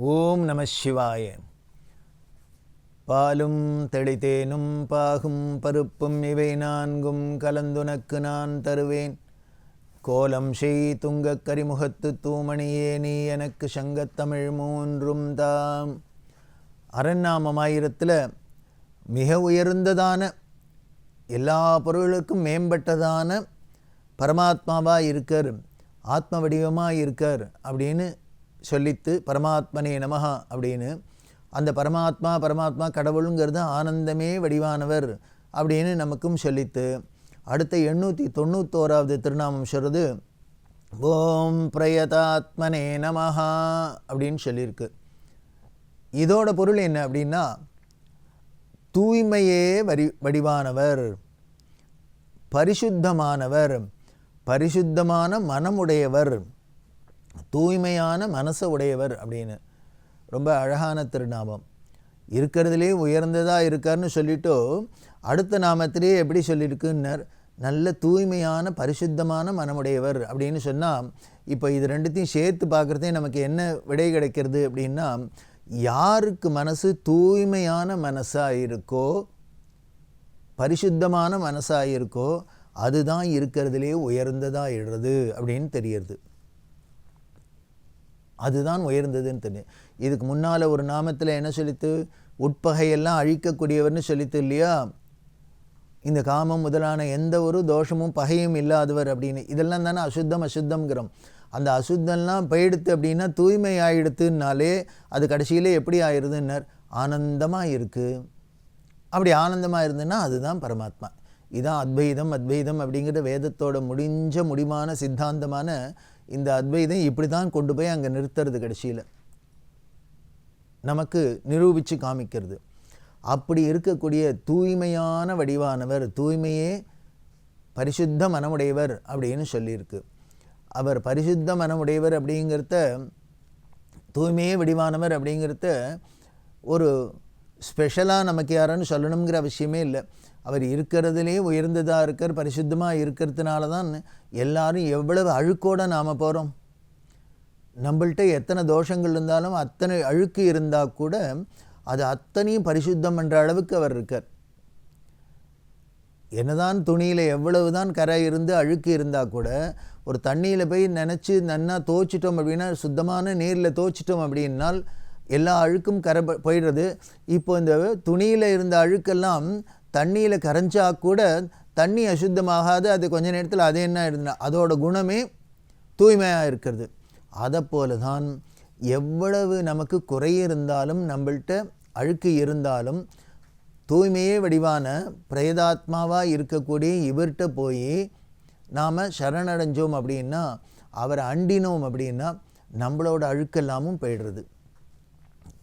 ஓம் நம சிவாய. பாலும் தெளித்தேனும் பாகும் பருப்பும் இவை நான்கும் கலந்துனக்கு நான் தருவேன். கோலம் செய் துங்கக் கரிமுகத்து தூமணியே நீ எனக்கு சங்கத்தமிழ் மூன்றும் தாம். அரண்நாமமாயிரத்தில் மிக உயர்ந்ததான எல்லா பொருளுக்கும் மேம்பட்டதான பரமாத்மாவாக இருக்கார் ஆத்ம வடிவமாக இருக்கார் அப்படின்னு சொல்லித்து பரமாத்மனே நமஹா அப்படின்னு அந்த பரமாத்மா பரமாத்மா கடவுளுங்கிறது ஆனந்தமே வடிவானவர் அப்படின்னு நமக்கும் சொல்லித்து அடுத்த எண்ணூற்றி தொண்ணூத்தோராவது திருநாமம் சொல்கிறது ஓம் பிரயதாத்மனே நமஹா அப்படின்னு சொல்லியிருக்கு. இதோட பொருள் என்ன அப்படின்னா தூய்மையே வரி வடிவானவர் பரிசுத்தமானவர் பரிசுத்தமான மனமுடையவர் தூய்மையான மனசை உடையவர் அப்படின்னு. ரொம்ப அழகான திருநாமம். இருக்கிறதுலே உயர்ந்ததாக இருக்கார்னு சொல்லிட்டோ அடுத்த நாமத்திலே எப்படி சொல்லியிருக்குன்னர் நல்ல தூய்மையான பரிசுத்தமான மனமுடையவர் அப்படின்னு சொன்னால் இப்போ இது ரெண்டுத்தையும் சேர்த்து பார்க்குறதே நமக்கு என்ன விடை கிடைக்கிறது அப்படின்னா யாருக்கு மனசு தூய்மையான மனசாக இருக்கோ பரிசுத்தமான மனசாக இருக்கோ அதுதான் இருக்கிறதுலே உயர்ந்ததாக இடுறது அப்படின்னு தெரியுது அதுதான் உயர்ந்ததுன்னு தெரியும். இதுக்கு முன்னால் ஒரு நாமத்தில் என்ன சொல்லித்து உட்பகையெல்லாம் அழிக்கக்கூடியவர்னு சொல்லித்து இல்லையா? இந்த காமம் முதலான எந்த ஒரு தோஷமும் பகையும் இல்லாதவர் அப்படின்னு. இதெல்லாம் தானே அசுத்தம் அசுத்தம்ங்கிறோம். அந்த அசுத்தம்லாம் போயிடுத்து அப்படின்னா தூய்மை ஆகிடுத்துனாலே அது கடைசியில் எப்படி ஆயிடுதுன்னர் ஆனந்தமாக இருக்குது அப்படி ஆனந்தமாக இருந்ததுன்னா அதுதான் பரமாத்மா. இதான் அத்வைதம் அத்வைதம் அப்படிங்கிற வேதத்தோட முடிஞ்ச முடிமான சித்தாந்தமான இந்த அத்வைதம் இப்படி தான் கொண்டு போய் அங்கே நிறுத்துறது கடைசியில். நமக்கு நிரூபித்து காமிக்கிறது. அப்படி இருக்கக்கூடிய தூய்மையான வடிவானவர் தூய்மையே பரிசுத்த மனமுடையவர் அப்படின்னு சொல்லியிருக்கு. அவர் பரிசுத்த மனமுடையவர் அப்படிங்கிறத தூய்மையே வடிவானவர் அப்படிங்கிறத ஒரு ஸ்பெஷலாக நமக்கு யாருன்னு சொல்லணுங்கிற அவசியமே இல்லை. அவர் இருக்கிறதுலே உயர்ந்ததாக இருக்கார் பரிசுத்தமாக இருக்கிறதுனால தான் எல்லாரும் எவ்வளவு அழுக்கோடு நாம் போகிறோம் நம்மள்கிட்ட எத்தனை தோஷங்கள் இருந்தாலும் அத்தனை அழுக்கு இருந்தால் கூட அது அத்தனையும் பரிசுத்தம் பண்ணுற அளவுக்கு அவர் இருக்கார். என்னதான் துணியில் எவ்வளவு தான் கரை இருந்து அழுக்கு இருந்தால் கூட ஒரு தண்ணியில் போய் நினச்சி நன்னா தோச்சிட்டோம் அப்படின்னா சுத்தமான நீரில் தோச்சிட்டோம் அப்படின்னால் எல்லா அழுக்கும் கரை போயிடுறது. இப்போ இந்த துணியில் இருந்த அழுக்கெல்லாம் தண்ணியில் கரைஞ்சா கூட தண்ணி அசுத்தமாகாது. அது கொஞ்ச நேரத்தில் அது என்ன ஆயிடுதுன்னா அதோட குணமே தூய்மையாக இருக்கிறது. அதை போல தான் எவ்வளவு நமக்கு குறை இருந்தாலும் நம்மள்கிட்ட அழுக்கு இருந்தாலும் தூய்மையே வடிவான பிரேதாத்மாவாக இருக்கக்கூடிய இவர்கிட்ட போய் நாம் சரணடைஞ்சோம் அப்படின்னா அவரை அண்டினோம் அப்படின்னா நம்மளோட அழுக்கெல்லாமும் போயிடுறது.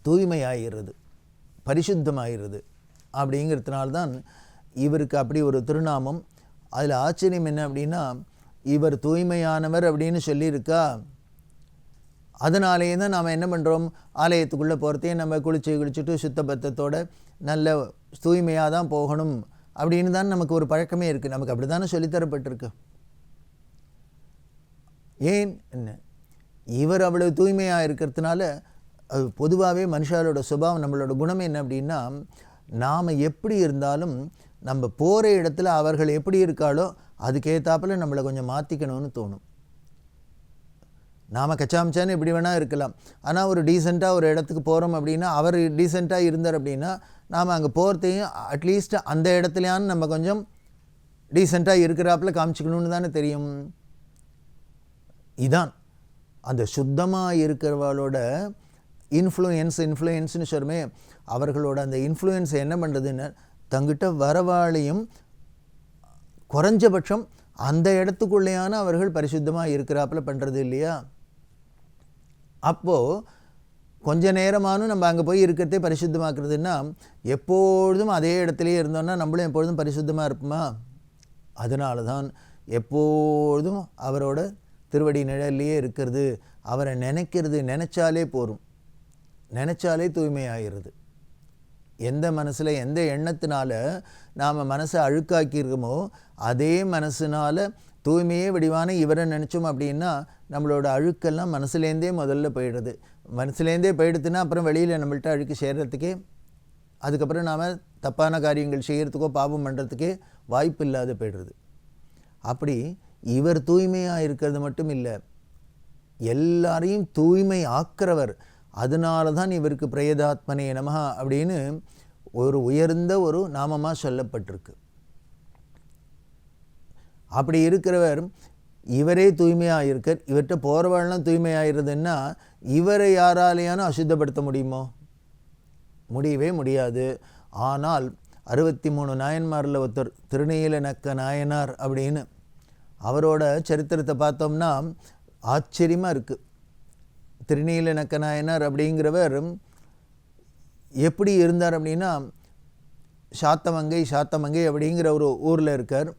தூய்மையாகிறது பரிசுத்தமாகிறது அப்படிங்கிறதுனால தான் இவருக்கு அப்படி ஒரு திருநாமம். அதில் ஆச்சரியம் என்ன அப்படின்னா இவர் தூய்மையானவர் அப்படின்னு சொல்லியிருக்கா? அதனாலேயே தான் நாம் என்ன பண்ணுறோம் ஆலயத்துக்குள்ளே போகிறதே நம்ம குளிச்சு குளிச்சுட்டு சுத்தபத்தத்தோடு நல்ல தூய்மையாக தான் போகணும் அப்படின்னு தான் நமக்கு ஒரு பழக்கமே இருக்குது நமக்கு அப்படி தானே சொல்லித்தரப்பட்டிருக்கு. ஏன்? என்ன? இவர் அவ்வளவு தூய்மையாக இருக்கிறதுனால அது பொதுவாகவே மனுஷாலோட சுபாவம் நம்மளோட குணம் என்ன அப்படின்னா நாம் எப்படி இருந்தாலும் நம்ம போகிற இடத்துல அவர்கள் எப்படி இருக்காளோ அதுக்கேற்றாப்பில் நம்மளை கொஞ்சம் மாற்றிக்கணும்னு தோணும். நாம் கச்சாமிச்சான்னு எப்படி வேணால் இருக்கலாம். ஆனால் ஒரு டீசெண்டாக ஒரு இடத்துக்கு போகிறோம் அப்படின்னா அவர் டீசெண்டாக இருந்தார் அப்படின்னா நாம் அங்கே போகிறதையும் அட்லீஸ்ட் அந்த இடத்துலையான்னு நம்ம கொஞ்சம் டீசெண்டாக இருக்கிறாப்புல காமிச்சிக்கணும்னு தானே தெரியும். இதான். அந்த சுத்தமாக இருக்கிறவளோட இன்ஃப்ளூயன்ஸ் இன்ஃப்ளூயன்ஸ்னு சொல்லுமே அவர்களோட அந்த இன்ஃப்ளூயன்ஸ் என்ன பண்ணுறதுன்னு தங்கிட்ட வரவாளையும் குறைஞ்சபட்சம் அந்த இடத்துக்குள்ளேயான அவர்கள் பரிசுத்தமாக இருக்கிறாப்புல பண்ணுறது இல்லையா? அப்போது கொஞ்ச நேரமானும் நம்ம அங்கே போய் இருக்கிறதே பரிசுத்தமாக்குறதுன்னா எப்பொழுதும் அதே இடத்துலையே இருந்தோம்னா நம்மளும் எப்பொழுதும் பரிசுத்தமாக இருப்போமா? அதனால தான் எப்பொழுதும் அவரோட திருவடி நிழல்லையே இருக்கிறது. அவரை நினைக்கிறது நினச்சாலே போகும் நினச்சாலே தூய்மையாகிறது எந்த மனசில் எந்த எண்ணத்தினால நாம் மனசை அழுக்காக்கியிருக்கோமோ அதே மனசுனால் தூய்மையே வடிவான இவரை நினச்சோம் அப்படின்னா நம்மளோட அழுக்கெல்லாம் மனசுலேருந்தே முதல்ல போயிடுது. மனசுலேருந்தே போயிடுதுன்னா அப்புறம் வெளியில் நம்மள்ட்ட அழுக்கு சேர்கிறதுக்கே அதுக்கப்புறம் நாம் தப்பான காரியங்கள் செய்கிறதுக்கோ பாவம் பண்ணுறதுக்கே வாய்ப்பு இல்லாத போயிடுறது அப்படி இவர் தூய்மையாக இருக்கிறது மட்டும் இல்லை எல்லாரையும் தூய்மை ஆக்கிறவர் அதனால தான் இவருக்கு பிரேதாத்மனே நமஹ அப்படின்னு ஒரு உயர்ந்த ஒரு நாமமாக சொல்லப்பட்டிருக்கு. அப்படி இருக்கிறவர் இவரே தூய்மையாக இருக்கார் இவர்கிட்ட போகிறவாள்லாம் தூய்மையாகிறதுன்னா இவரை யாராலேயானும் அசுத்தப்படுத்த முடியுமோ? முடியவே முடியாது. ஆனால் அறுபத்தி மூணு நாயன்மாரில் ஒருத்தர் திருநீலநக்க நாயனார் அப்படின்னு அவரோட சரித்திரத்தை பார்த்தோம்னா ஆச்சரியமாக இருக்குது திருநீலநக்க நாயனார் அப்படிங்கிறவர் எப்படி இருந்தார் அப்படின்னா சாத்தமங்கை சாத்தமங்கை அப்படிங்கிற ஒரு ஊரில் இருக்கார்.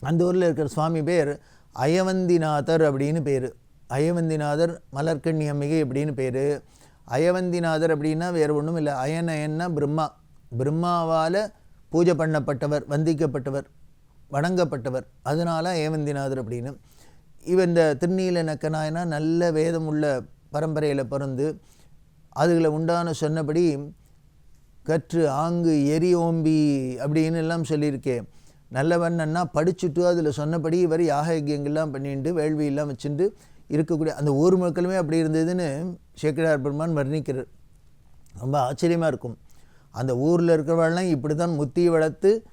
அந்த ஊரில் இருக்கிற சுவாமி பேர் அயவந்திநாதர் அப்படின்னு பேர். அயவந்திநாதர் மலர்கண்ணி அம்மிகை அப்படின்னு பேர். அயவந்திநாதர் அப்படின்னா வேறு ஒன்றும் இல்லை. அயனயன்னா பிரம்மா. பிரம்மாவால் பூஜை பண்ணப்பட்டவர் வந்திக்கப்பட்டவர் வணங்கப்பட்டவர். அதனால் அயவந்திநாதர் அப்படின்னு. இவன் இந்த திருநீல நக்கநாயனா நல்ல வேதம் உள்ள பரம்பரையில் பிறந்து அதில் உண்டான சொன்னபடி கற்று ஆங்கு எரி ஓம்பி அப்படின்னு எல்லாம் சொல்லியிருக்கேன் நல்லவண்ணன்னா படிச்சுட்டு அதில் சொன்னபடி இவர் யாக பண்ணிட்டு வேள்வியெல்லாம் வச்சுட்டு இருக்கக்கூடிய அந்த ஊர் மக்களுமே அப்படி இருந்ததுன்னு சேக்கிரார் பெருமான் வர்ணிக்கிறார். ரொம்ப ஆச்சரியமாக இருக்கும். அந்த ஊரில் இருக்கிறவெல்லாம் இப்படி தான் முத்தி வளர்த்து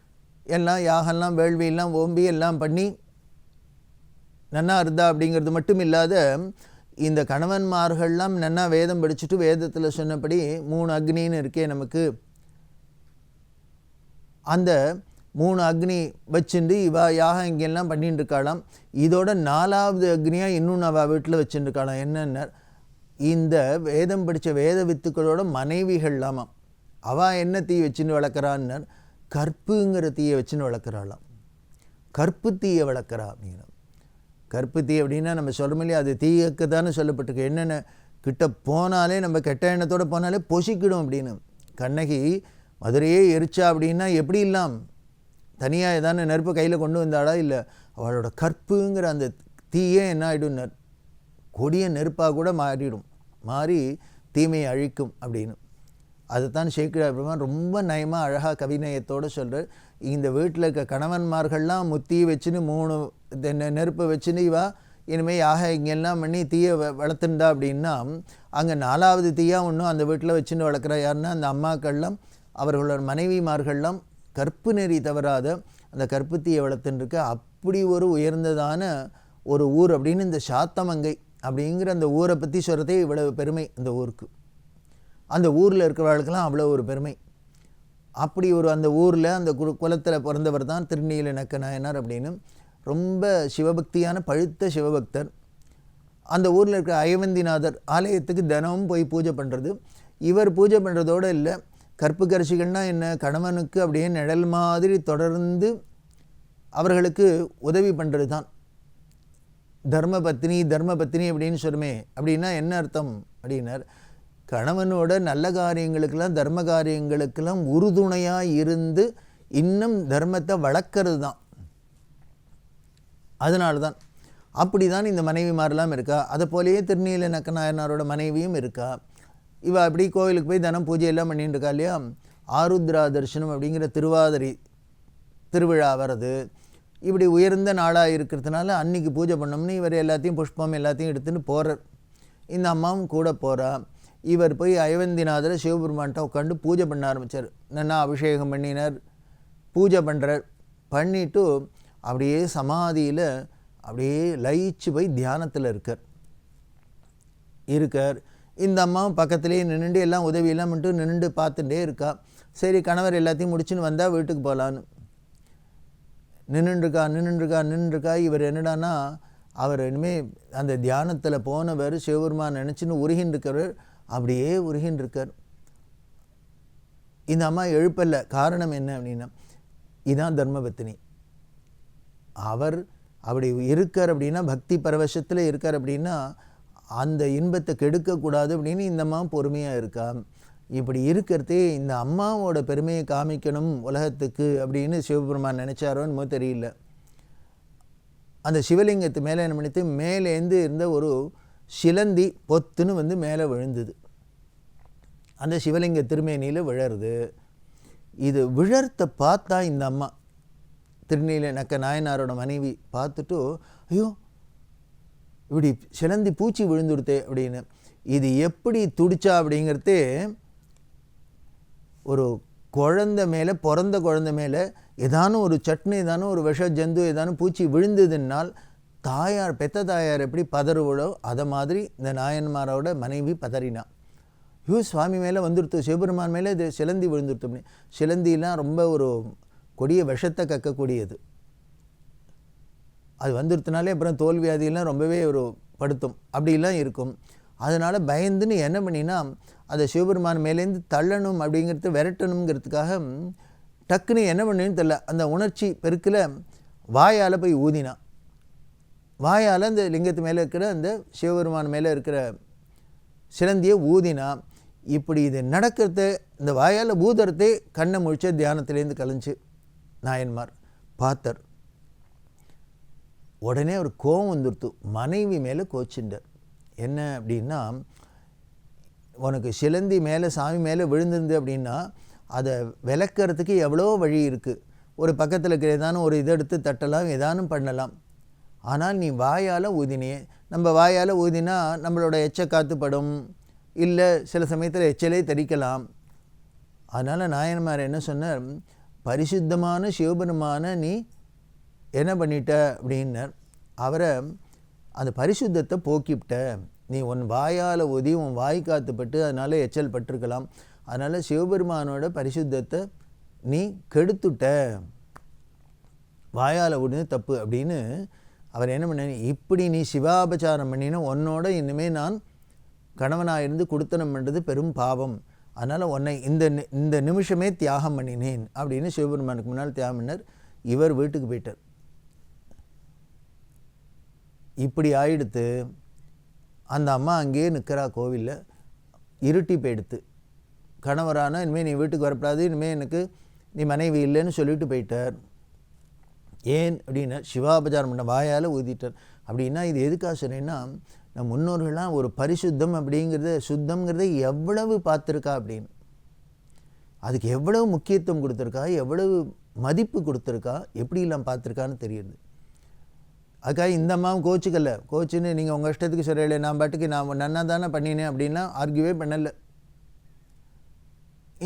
எல்லாம் யாகெல்லாம் வேள்வியெல்லாம் ஓம்பி எல்லாம் பண்ணி நன்னா இருந்தா அப்படிங்கிறது மட்டும் இல்லாத இந்த கணவன்மார்கள்லாம் நன்னா வேதம் படிச்சுட்டு வேதத்தில் சொன்னபடி மூணு அக்னின்னு இருக்கே நமக்கு. அந்த மூணு அக்னி வச்சுட்டு இவா யாகம் இங்கெல்லாம் பண்ணிட்டு இருக்காளாம் இதோட நாலாவது அக்னியாக இன்னும் அவள் வீட்டில் வச்சுட்டு இருக்காளாம் என்னென்ன இந்த வேதம் படித்த வேத வித்துக்களோட மனைவிகள்லாமாம் அவள் என்ன தீ வச்சுன்னு வளர்க்குறான்னு கற்புங்கிற தீயை வச்சுன்னு வளர்க்குறாளாம். கற்பு தீயை வளர்க்குறா அப்படின்னு. கற்பு தீ அப்படின்னா நம்ம சொல்கிறோம் இல்லையா? அது தீயக்கு தானே சொல்லப்பட்டிருக்கு. என்னென்ன? கிட்ட போனாலே நம்ம கெட்ட எண்ணத்தோடு போனாலே பொசிக்கிடும் அப்படின்னு. கண்ணகி மதுரையே எரிச்சா அப்படின்னா எப்படி இல்லாம்? தனியாக ஏதான நெருப்பு கையில் கொண்டு வந்தாடா இல்லை? அவளோட கற்புங்கிற அந்த தீயே என்ன ஆகிடும் கொடிய நெருப்பாக கூட மாறிடும். மாறி தீமையை அழிக்கும் அப்படின்னு. அதுதான் சேக்கிழார் பிரமான் ரொம்ப நயமாக அழகாக கவிநயத்தோடு சொல்கிறார் இந்த வீட்டில் இருக்க கணவன்மார்கள்லாம் முத்தி வச்சுன்னு மூணு தென்ன- நெருப்பு வச்சுன்னு இவா இனிமேல் யாக இங்கெல்லாம் பண்ணி தீயை வ வளர்த்துண்டா அப்படின்னா அங்கே நாலாவது தீயாக ஒன்றும் அந்த வீட்டில் வச்சுன்னு வளர்க்குற யாருன்னா அந்த அம்மாக்கள்லாம் அவர்களோட மனைவிமார்கள்லாம் கற்பு நெறி தவறாத அந்த கற்பு தீயை வளர்த்துன்னு இருக்க அப்படி ஒரு உயர்ந்ததான ஒரு ஊர் அப்படின்னு இந்த சாத்தமங்கை அப்படிங்கிற அந்த ஊரை பற்றி சொல்கிறதே இவ்வளவு பெருமை அந்த ஊருக்கு. அந்த ஊரில் இருக்கிறவர்களுக்கெல்லாம் அவ்வளோ ஒரு பெருமை. அப்படி ஒரு அந்த ஊரில் அந்த குரு குலத்தில் பிறந்தவர் தான் திருநீல நக்க நாயனார் அப்படின்னு ரொம்ப சிவபக்தியான பழுத்த சிவபக்தர். அந்த ஊரில் இருக்கிற அயவந்திநாதர் ஆலயத்துக்கு தினமும் போய் பூஜை பண்ணுறது இவர் பூஜை பண்ணுறதோடு இல்லை கற்பு கரிசிகள்னா என்ன கணவனுக்கு அப்படியே நிழல் மாதிரி தொடர்ந்து அவர்களுக்கு உதவி பண்ணுறது தான் தர்ம தர்மபத்தினி தர்ம அப்படின்னு சொல்லுமே அப்படின்னா என்ன அர்த்தம்? அப்படின்னார். கணவனோட நல்ல காரியங்களுக்கெல்லாம் தர்ம காரியங்களுக்கெல்லாம் உறுதுணையாக இருந்து இன்னும் தர்மத்தை வளர்க்கறது தான். அதனால தான் அப்படி தான் இந்த மனைவி மாதிரிலாம் இருக்கா? அதை போலேயே திருநீல நக்கநாயனாரோட மனைவியும் இருக்கா? இவள் அப்படி கோவிலுக்கு போய் தினம் பூஜையெல்லாம் பண்ணிட்டு இருக்கா இல்லையா? ஆருத்ரா தரிசனம் அப்படிங்கிற திருவாதிரி திருவிழா வர்றது. இப்படி உயர்ந்த நாளாக இருக்கிறதுனால அன்னைக்கு பூஜை பண்ணோம்னு இவர் எல்லாத்தையும் புஷ்பம் எல்லாத்தையும் எடுத்துன்னு போகிறார் இந்த அம்மாவும் கூட போகிறா இவர் போய் அயவந்திநாதரை சிவபெருமான்கிட்ட உட்காந்து பூஜை பண்ண ஆரம்பித்தார் நல்லா அபிஷேகம் பண்ணினார் பூஜை பண்ணுறார் பண்ணிவிட்டு அப்படியே சமாதியில் அப்படியே லயிச்சு போய் தியானத்தில் இருக்கார். இருக்கார். இந்த அம்மாவும் பக்கத்துலேயே நின்றுண்டு எல்லாம் உதவியெல்லாம் பண்ணிட்டு நின்றுட்டு பார்த்துட்டே இருக்கா. சரி கணவர் எல்லாத்தையும் முடிச்சுன்னு வந்தால் வீட்டுக்கு போகலான்னு நின்றுருக்கா நின்றுருக்கா நின்றுருக்கா இவர் என்னடானா அவர் இனிமேல் அந்த தியானத்தில் போனவர் சிவபெருமான் நினச்சின்னு உருகின்னு இருக்கிறவர் அப்படியே உருகின்னு இருக்கார் இந்த அம்மா எழுப்பல்ல. காரணம் என்ன அப்படின்னா இதான் தர்மபத்தினி. அவர் அப்படி இருக்கார் அப்படின்னா பக்தி பரவசத்தில் இருக்கார் அப்படின்னா அந்த இன்பத்தை கெடுக்கக்கூடாது அப்படின்னு இந்த அம்மா பொறுமையாக இருக்கா? இப்படி இருக்கிறதே இந்த அம்மாவோட பெருமையை காமிக்கணும் உலகத்துக்கு அப்படின்னு சிவபெருமான் நினச்சாரோ என்னமோ தெரியல. அந்த சிவலிங்கத்து மேலே என்ன பண்ணிட்டு மேலேருந்து இருந்த ஒரு சிலந்தி பொத்துன்னு வந்து மேலே விழுந்தது. அந்த சிவலிங்க திருமேனியில் விழருது இது விழர்த்த பார்த்தா இந்த அம்மா திருநீல நக்க நாயனாரோட மனைவி பார்த்துட்டு ஐயோ இப்படி சிலந்தி பூச்சி விழுந்துடுத்தே அப்படின்னு. இது எப்படி துடிச்சா அப்படிங்கிறதே ஒரு குழந்தை மேலே பிறந்த குழந்தை மேலே ஏதானும் ஒரு சட்னி ஏதானும் ஒரு விஷ ஜந்து ஏதானும் பூச்சி விழுந்ததுன்னால் தாயார் பெத்த தாயார் எப்படி பதறுவளோ அதை மாதிரி இந்த நாயன்மாரோட மனைவி பதறினா. ஐயோ சுவாமி மேலே வந்துடுத்து சிவபெருமான் மேலே இது சிலந்தி விழுந்துடுத்து அப்படின்னு. சிலந்திலாம் ரொம்ப ஒரு கொடிய விஷத்தை கக்கக்கூடியது. அது வந்துடுத்துனாலே அப்புறம் தோல்வியாதியெல்லாம் ரொம்பவே ஒரு படுத்தும். அப்படிலாம் இருக்கும். அதனால் பயந்துன்னு என்ன பண்ணினா அதை சிவபெருமான் மேலேருந்து தள்ளணும் அப்படிங்கிறது விரட்டணுங்கிறதுக்காக டக்குன்னு என்ன பண்ணுன்னு தெரில அந்த உணர்ச்சி பெருக்கில் வாயால் போய் ஊதினான் வாயால் அந்த லிங்கத்து மேலே இருக்கிற அந்த சிவபெருமான் மேலே இருக்கிற சிலந்தியை ஊதினா இப்படி இது நடக்கிறத இந்த வாயால் ஊதுறதே கண்ணை முழிச்ச தியானத்துலேருந்து கலைஞ்சு நாயன்மார் பார்த்தர் உடனே அவர் கோவம் வந்துடுத்து மனைவி மேலே கோச்சுண்டார் என்ன அப்படின்னா உனக்கு சிலந்தி மேலே சாமி மேலே விழுந்திருந்து அப்படின்னா அதை விளக்கிறதுக்கு எவ்வளோ வழி இருக்குது ஒரு பக்கத்தில் இருக்கிற ஏதானும் ஒரு இதை எடுத்து தட்டலாம் ஏதானும் பண்ணலாம். ஆனால் நீ வாயால் ஊதினே. நம்ம வாயால் ஊதினா நம்மளோட எச்ச காத்துப்படும். இல்லை சில சமயத்தில் எச்சலே தரிக்கலாம் அதனால் நாயன்மார் என்ன சொன்னார்? பரிசுத்தமான சிவபெருமான நீ என்ன பண்ணிட்ட? அப்படின்னார். அவரை அந்த பரிசுத்தத்தை போக்கிவிட்ட. நீ உன் வாயால் ஊதி உன் வாய் காத்துப்பட்டு அதனால் எச்சல் பட்டிருக்கலாம். அதனால் சிவபெருமானோட பரிசுத்தத்தை நீ கெடுத்துட்ட. வாயால் ஊடினது தப்பு அப்படின்னு அவர் என்ன பண்ண இப்படி நீ சிவாபச்சாரம் பண்ணினா உன்னோட இனிமேல் நான் கணவனாக இருந்து கொடுத்தனம் பண்ணுறது பெரும் பாவம். அதனால் உன்னை இந்த நி- இந்த நிமிஷமே தியாகம் பண்ணினேன் அப்படின்னு சிவபெருமானுக்கு முன்னால் தியாகம் பண்ணார். இவர் வீட்டுக்கு போயிட்டார். இப்படி ஆயிடுத்து அந்த அம்மா அங்கேயே நிற்கிறா கோவிலில். இருட்டி போயிடுத்து. கணவரான இனிமேல் நீ வீட்டுக்கு வரக்கூடாது இனிமேல் எனக்கு நீ மனைவி இல்லைன்னு சொல்லிட்டு போயிட்டார். ஏன் அப்படின்னா சிவாபஜாரம் பண்ண வாயால் ஊதிட்டார். அப்படின்னா இது எதுக்காக சொன்னேன்னா நம் முன்னோர்கள்லாம் ஒரு பரிசுத்தம் அப்படிங்கிறத சுத்தம்ங்கிறத எவ்வளவு பார்த்துருக்கா அப்படின்னு. அதுக்கு எவ்வளவு முக்கியத்துவம் கொடுத்துருக்கா எவ்வளவு மதிப்பு கொடுத்துருக்கா எப்படிலாம் பார்த்துருக்கான்னு தெரியுது. அதுக்காக இந்த அம்மாவும் கோச்சுக்கல. கோச்சுன்னு நீங்கள் உங்கள் இஷ்டத்துக்கு சொல்லலை நான் பாட்டுக்கு நான் நன்னா தானே பண்ணினேன் அப்படின்னா ஆர்கியூவே பண்ணலை.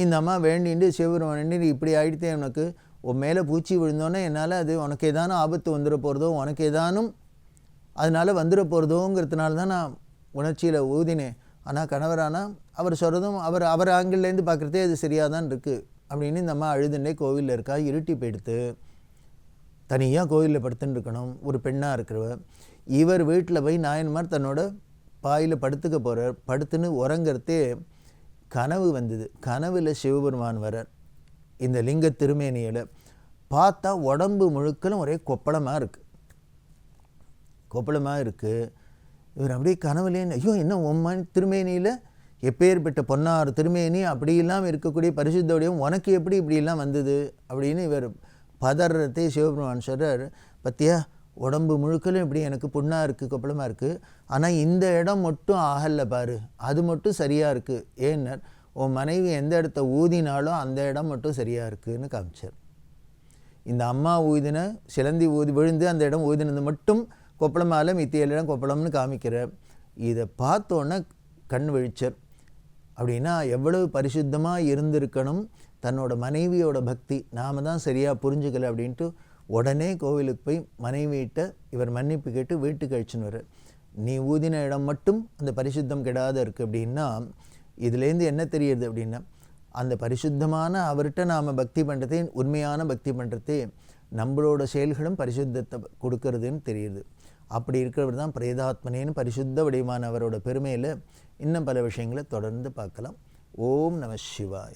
இந்த அம்மா வேண்டிட்டு சிவபெருமான் இப்படி ஆகிடுத்தே உனக்கு உன் மேலே பூச்சி விழுந்தோன்னே என்னால் அது உனக்கு ஏதானும் ஆபத்து வந்துட போகிறதோ உனக்கு ஏதானும் அதனால் வந்துட போகிறதோங்கிறதுனால தான் நான் உணர்ச்சியில் ஊதினேன். ஆனால் கணவரானால் அவர் சொல்கிறதும் அவர் அவர் ஆங்கிள்லேருந்து பார்க்குறதே அது சரியாக தான் இருக்குது. அப்படின்னு இந்த அம்மா அழுதுண்டே கோவிலில் இருக்கா இருட்டி போயிடுத்து. தனியாக கோவிலில் படுத்துன்னு இருக்கணும் ஒரு பெண்ணாக இருக்கிறவ. இவர் வீட்டில் போய் நாயன்மார் தன்னோட பாயில் படுத்துக்க போகிறார். படுத்துன்னு உறங்கிறதே கனவு வந்தது. கனவில் சிவபெருமான் வரார் இந்த லிங்க திருமேனியில் பார்த்தா உடம்பு முழுக்கலும் ஒரே கொப்பளமாக இருக்குது கொப்பளமாக இருக்குது இவர் அப்படியே கனவுலே ஐயோ என்ன உம்மான் திருமேனியில்? எப்பேற்பட்ட பொன்னார் திருமேனி அப்படியெல்லாம் இருக்கக்கூடிய பரிசுத்தோடையும் உனக்கு எப்படி இப்படியெல்லாம் வந்தது? அப்படின்னு இவர் பதறத்தை சிவபெருமான் சொல்கிறார் பத்தியா உடம்பு முழுக்கலும் இப்படி எனக்கு புண்ணாக இருக்குது கொப்பளமாக இருக்குது ஆனால் இந்த இடம் மட்டும் ஆகலை பாரு. அது மட்டும் சரியாக இருக்குது ஏன்னர் உன் மனைவி எந்த இடத்த ஊதினாலும் அந்த இடம் மட்டும் சரியாக இருக்குதுன்னு காமிச்சார். இந்த அம்மா ஊதின சிலந்தி ஊதி விழுந்து அந்த இடம் ஊதினது மட்டும் கொப்பளமால மித்தியலிடம் கொப்பளம்னு காமிக்கிற இதை பார்த்தோன்னே கண் விழிச்சர். அப்படின்னா எவ்வளவு பரிசுத்தமாக இருந்திருக்கணும் தன்னோட மனைவியோட பக்தி. நாம தான் சரியாக புரிஞ்சுக்கல அப்படின்ட்டு உடனே கோவிலுக்கு போய் மனைவியிட்ட இவர் மன்னிப்பு கேட்டு வீட்டுக்கு அழிச்சுன்னு வர்றார். நீ ஊதின இடம் மட்டும் அந்த பரிசுத்தம் கெடாத இருக்குது அப்படின்னா இதுலேருந்து என்ன தெரியுது அப்படின்னா அந்த பரிசுத்தமான அவர்கிட்ட நாம் பக்தி பண்ணுறதே உண்மையான பக்தி பண்ணுறதே நம்மளோட செயல்களும் பரிசுத்தத்தை கொடுக்கறதுன்னு தெரியுது. அப்படி இருக்கிறவர் தான் பிரேதாத்மனேன்னு பரிசுத்த வடிவான அவரோட பெருமையில் இன்னும் பல விஷயங்களை தொடர்ந்து பார்க்கலாம். ஓம் நம சிவாய.